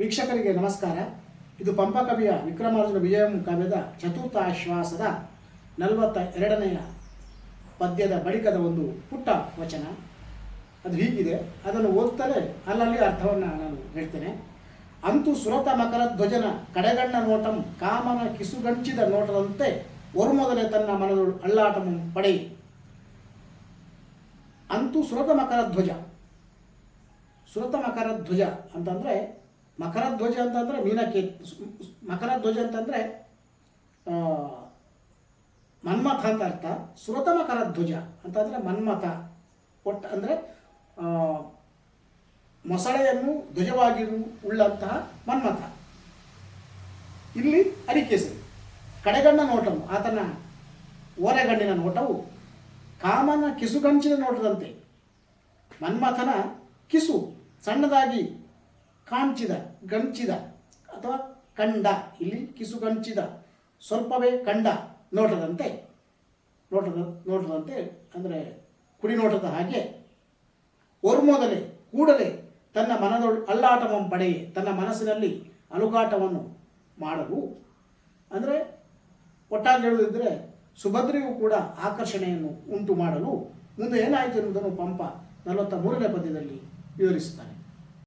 ವೀಕ್ಷಕರಿಗೆ ನಮಸ್ಕಾರ. ಇದು ಪಂಪ ಕವಿಯ ವಿಕ್ರಮಾರ್ಜುನ ವಿಜಯಂ ಕಾವ್ಯದ ಚತುರ್ಥ ಆಶ್ವಾಸದ ನಲವತ್ತ ಎರಡನೆಯ ಪದ್ಯದ ಬಳಿಕದ ಒಂದು ಪುಟ್ಟ ವಚನ. ಅದು ಹೀಗಿದೆ. ಅದನ್ನು ಓದ್ತಲೇ ಅಲ್ಲಲ್ಲಿ ಅರ್ಥವನ್ನು ನಾನು ಹೇಳ್ತೇನೆ. ಅಂತೂ ಸುರತ ಮಕರ ಧ್ವಜನ ಕಡೆಗಣ್ಣ ನೋಟಂ ಕಾಮನ ಕಿಸುಗಂಚಿದ ನೋಟದಂತೆ ಒರುಮೊದಲೇ ತನ್ನ ಮನದ ಅಳ್ಳಾಟಮಂ ಪಡೆಯಿ ಅಂತೂ ಸುರತ ಮಕರ ಧ್ವಜ. ಸುರತ ಮಕರ ಧ್ವಜ ಅಂತಂದರೆ ಮಕರ ಧ್ವಜ ಅಂತಂದರೆ ಮೀನಕ್ಕೆ ಮಕರ ಧ್ವಜ ಅಂತಂದರೆ ಮನ್ಮಥ ಅಂತ ಅರ್ಥ. ಸುರತ ಮಕರ ಧ್ವಜ ಅಂತಂದರೆ ಮನ್ಮಥ. ಒಟ್ಟು ಅಂದರೆ ಮೊಸಳೆಯನ್ನು ಧ್ವಜವಾಗಿ ಉಳ್ಳಂತಹ ಮನ್ಮಥ. ಇಲ್ಲಿ ಅರಿಕೇಸರಿ. ಕಡೆಗಣ್ಣ ನೋಟವು, ಆತನ ಓರೆಗಣ್ಣಿನ ನೋಟವು, ಕಾಮನ ಕಿಸುಗಂಚಿನ ನೋಟದಂತೆ. ಮನ್ಮಥನ ಕಿಸು ಸಣ್ಣದಾಗಿ ಕಾಂಚಿದ, ಗಂಚಿದ ಅಥವಾ ಕಂಡ. ಇಲ್ಲಿ ಕಿಸುಗಂಚಿದ ಸ್ವಲ್ಪವೇ ಕಂಡ ನೋಟದಂತೆ, ನೋಟದ, ನೋಟದಂತೆ ಅಂದರೆ ಕುಡಿ ನೋಟದ ಹಾಗೆ ಒರ್ಮೊದಲೇ ಕೂಡಲೇ ತನ್ನ ಮನದೊಳ, ಅಲ್ಲಾಟವನ್ನು ಪಡೆಯೇ, ತನ್ನ ಮನಸ್ಸಿನಲ್ಲಿ ಅಲುಗಾಟವನ್ನು ಮಾಡಲು. ಅಂದರೆ ಒಟ್ಟಾಗಿ ಹೇಳುವುದಿದ್ದರೆ ಸುಭದ್ರೆಯೂ ಕೂಡ ಆಕರ್ಷಣೆಯನ್ನು ಉಂಟು ಮಾಡಲು. ಮುಂದೆ ಏನಾಯಿತು ಎನ್ನುವುದನ್ನು ಪಂಪ ನಲವತ್ತ ಮೂರನೇ ಪದ್ಯದಲ್ಲಿ ವಿವರಿಸುತ್ತಾನೆ